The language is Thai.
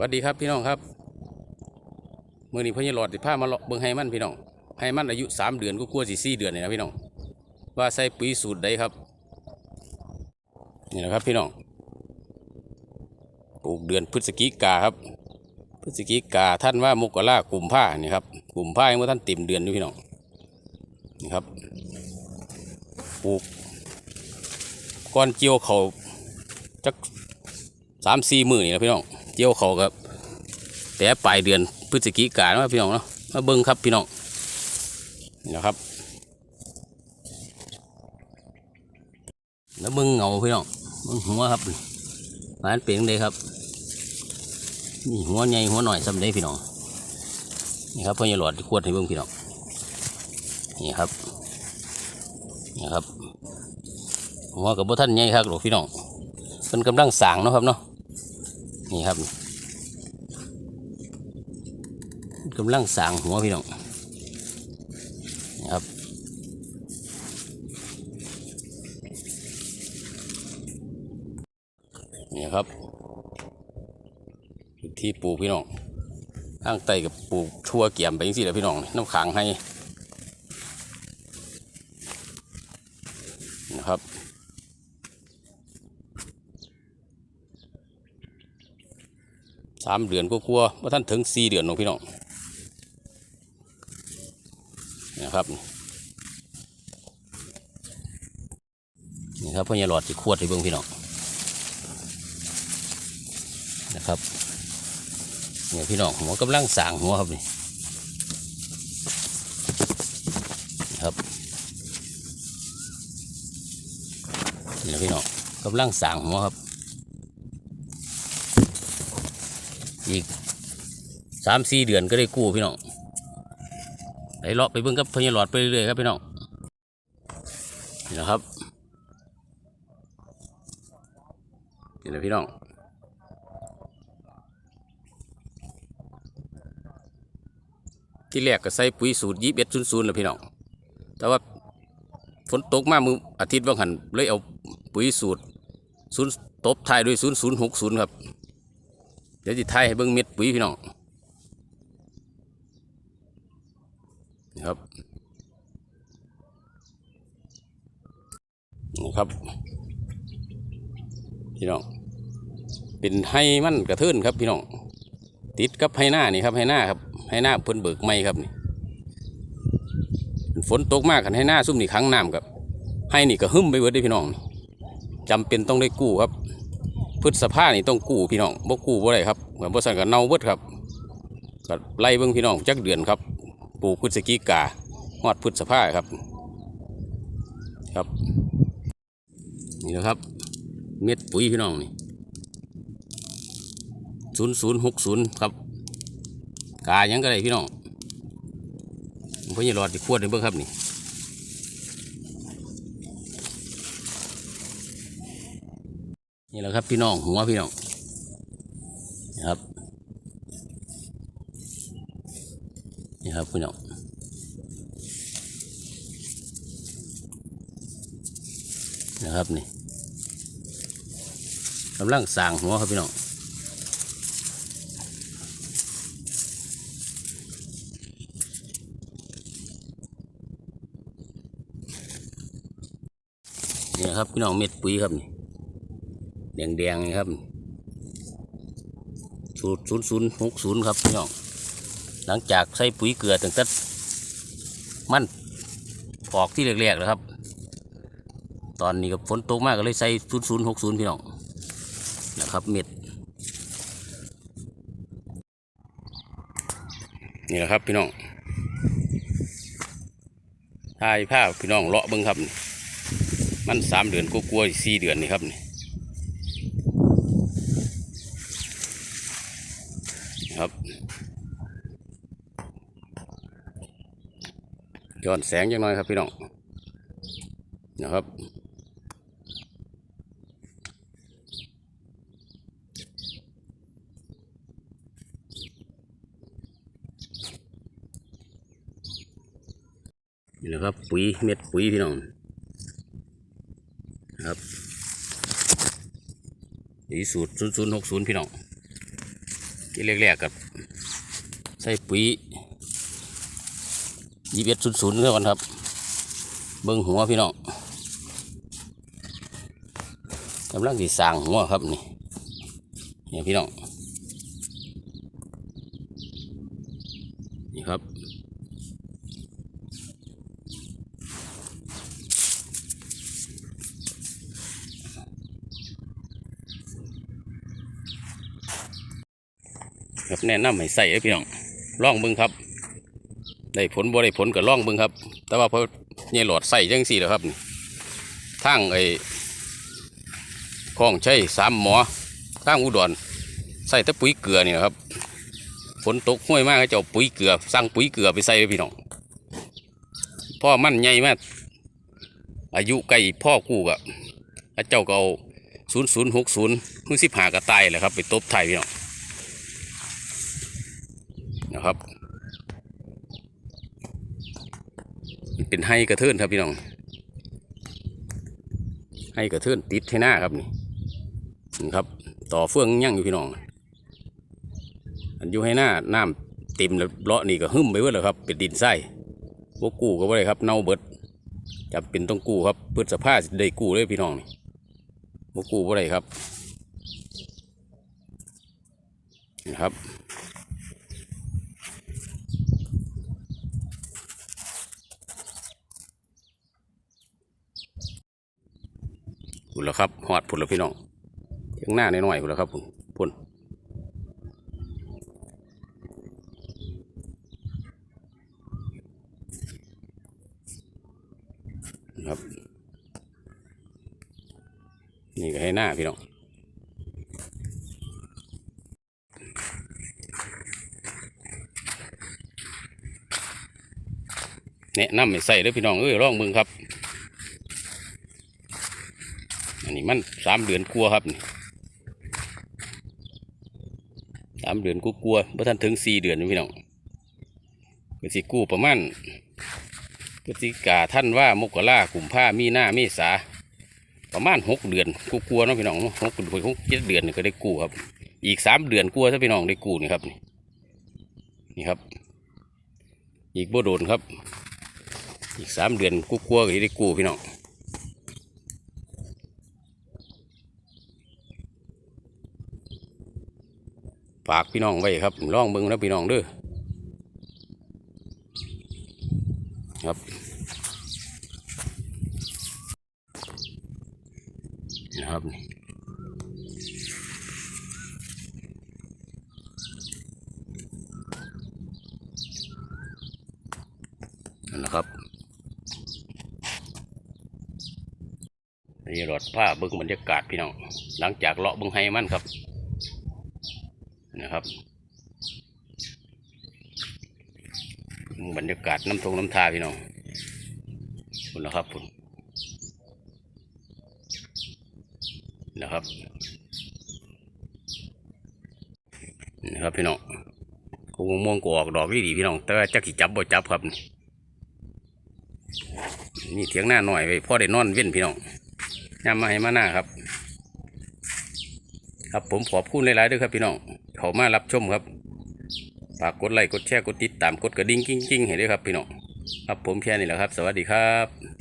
สวัสดีครับพี่น้องครับเมื่อนี้พ่อใหญ่หลอดสิพามาเลาะเบิ่งให้มันพี่น้องให้มันอายุสามเดือนก็กลัวสิสี่เดือนนี่นะพี่น้องว่าใส่ปุ๋ยสูตรใดครับนี่นะครับพี่น้องปลูกเดือนพฤศจิกาครับ พฤศจิกาท่านว่ามกรากุมผ้านี่ครับกลุ่มผ้ายังว่าท่านเต็มเดือนอยู่พี่น้องนี่ครับปลูกก้อนเจียวเขาจักสามสี่หมื่นนี่นะพี่น้อง เจียวเขาครับ แต่ปลายเดือนพฤศจิกายนนะพี่น้องเนาะมาเบิ้งครับพี่น้องนี่นะครับแล้วเบิ้งเงาพี่น้องเบิ้งหัวครับมันเป็นเลยครับนี่หัวใหญ่หัวหน่อยสำเร็จพี่น้องนี่ครับพ่อใหญ่หลอดขวดให้เบิ้งพี่น้องนี่ครับนี่ครับหัวกับบ่ท่านใหญ่ครับหรอกพี่น้องเป็นกำลังสางเนาะครับเนาะ นี่ครับกำลังสางหัวพี่น้องนี่ครับนี่ครับที่ปลูกพี่น้องข้างใต้กับปลูกทั่วเกี่ยมไปยังสิแหละพี่น้องน้ำขังให้นะครับามเดือนก็กลัวๆว่าท่านถึงสี่เดือนหรอกพี่น้องนะครับนี่ครับพ่อใหญ่หลอดที่ขวดให้เบิ่งพี่น้องนะครับเนี่ยพี่น้องหัวกำลังสางหัวครับนี่นครับนี่นะพี่น้องกำลังสางหัวครับ อีกสามสี่เดือนก็ได้กู้พี่น้องไปเลาะไปเบิ่งกับพญาหลอดไปเรื่อยๆครับพี่น้องนี่นะครับนี่นะพี่น้องที่แรกก็ใส่ปุ๋ยสูตรยี่สิบเอ็ดศูนย์ศูนย์แหละพี่น้อง แต่ว่าฝนตกมากมืออาทิตย์ว่างหันเลยเอาปุ๋ยสูตรศูนย์ตบท้ายด้วยศูนย์ศูนย์หกศูนย์ครับ ดี๋ยวจะไทยให้เบิ่งเม็ดปุ๋ยพี่น้องนี่ครับนี่ครับ พี่น้องเป็นไห้มันกระเทินครับพี่น้องติดกับไห้หน้านี่ครับไห้หน้าครับไห้หน้าเพิ่นเบิกไม้ครับนี่ฝนตกมากกันไห้หน้าซุ่มนี่ขังน้ำครับไห้นี่ก็หึ่มไปเบิดได้พี่น้องจำเป็นต้องได้กู้ครับ พฤษภานี่ต้องกู้พี่น้องบ่กู้บ่ได้ครับเหมือนบ่สั่นก็เน่าเบิดครับก็ไล่เบิ่งพี่น้องจักเดือนครับปลูกพฤศจิกาฮอดพฤษภาครับ ครับ นี่นะครับ เม็ดปุ๋ยพี่น้องนี่ศูนย์ศูนย์หกศูนย์ครับกายังก็ได้พี่น้องผมพ่อใหญ่หลอดที่ขวดในเบิ่งครับนี่ นี่แหละครับพี่น้องหัวพี่น้องนี่ครับนี่ครับพี่น้องนะครับนี่กำลังสางหัวครับพี่น้องนี่ครับพี่น้องเม็ดปุ๋ยครับนี่ แดงแดงๆนะครับศูนย์ศูนย์ศูนย์หกศูนย์ครับพี่น้องหลังจากใส่ปุ๋ยเกลือตั้งแต่มันออกที่แรกๆแล้วครับ ตอนนี้ก็ฝนตกมากก็เลยใส่ศูนย์ศูนย์หกศูนย์พี่น้องนะครับเม็ดนี่แหละครับพี่น้องถ่ายภาพพี่น้องเลาะเบิ้งครับ มันสามเดือนก็กลัวๆสี่เดือนนี่ครับนี่ ครับ ย้อนแสงจังน่อยครับพี่น้องนะครับนี่นะครับปุ๋ยเม็ดปุ๋ยพี่น้องนะครับสีสูตร0060พี่น้อง ที่แรกๆกับใส่ปุ๋ยยี่สิบเอ็ดศูนย์ศูนย์เท่ากันครับ เบิ้งหัวพี่น้องกำลังสีสร้างหัวครับนี่เนี่ยพี่น้องนี่ครับ ครับแนะนำให้ใส่เด้พี่น้องลองเบิ่งครับ ได้ผลบ่ได้ผลก็ลองเบิ่งครับ แต่ว่าพอเนี่ยหลอดใส่จังสี่แล้วครับนี่ทางไอ้คลองใช้สามหมอทางอุดรใส่แต่ปุ๋ยเกลือนี่ครับฝนตกห้วยมากก็จะเอาปุ๋ยเกลือสั่งปุ๋ยเกลือไปใส่เลยพี่น้องพ่อมั่นใหญ่มากอายุใกล้พ่อกูกับเจ้าก็เอาศูนย์ศูนย์หกศูนย์มือสิบหากระตายแหละครับ ไปตบไทยพี่น้อง นะครับมันเป็นไห้กระเทือนครับพี่น้องไห้กระเทือนติดที่หน้าครับนี่นี่ครับ ต่อเฟืองยั่งอยู่พี่น้อง อันอยู่ให้หน้าน้ำเต็มแล้วเลาะนี่ก็หึ่มไปเบิดแล้วครับ เป็นดินไส้พวกกู้ก็บ่ได้ครับเน่าเบิดจำเป็นต้องกู้ครับเพื่อสภาพได้กู้เลยพี่น้องนี่พวกกู้บ่ได้ครับนะครับ พุ่นแล้วครับหอดพุ่นแล้วพี่น้องเทียงหน้าน่อยๆพุ่นแล้วครับพุ่นพุ่นครับนี่ก็ให้หน้าพี่น้องแนะนำให้ใส่เด้อพี่น้องเอ้ยลองเบิ่งครับ อั นนี้มันสามเดือนกลัวครับนี่สามเดือนกูกลัวเมื่อท่านถึงสี่เดือนนี่พี่น้องก็สิกู้ประมาณพฤศจิกาท่านว่ามกรากุมภามีหน้าเมษาประมาณหกเดือนกูกลัวเนาะพี่น้องหกเดือนหกเจ็ดเดือนนี่ก็ได้กู้ครับ อีกสามเดือนกลัวถ้าพี่น้องได้กู้นี่ครับ นี่ครับ อีกบ่โดนครับ อีกสามเดือนกูกลัวก็ได้กู้พี่น้อง ฝากพี่น้องไว้ครับลองเบิ่งนะพี่น้องเด้อครับนะครับนี่นั่นนะครับนี่รถผ้าเบิ่งบรรยากาศพี่น้อง หลังจากเลาะเบิ่งให้มันครับ นะครับบรรยากาศน้ำทงน้ำทาพี่น้องคุณนะครับคุณนะครับนะครับพี่น้องคงม่วงกอกดอกดีดีพี่น้องแต่จักสิจับบ่จับครับ นี่เถียงหน้าหน่อยไว้พ่อได้นอนเว้นพี่น้องยามมาให้มาหน้าครับ ครับผมขอบคุณหลายๆด้วยครับพี่น้องเขามารับชมครับฝากกดไลค์กดแชร์กดติดตามกดกระดิ่งกิ้งๆให้ด้วยครับพี่น้องครับผมแค่นี้แหละครับ สวัสดีครับ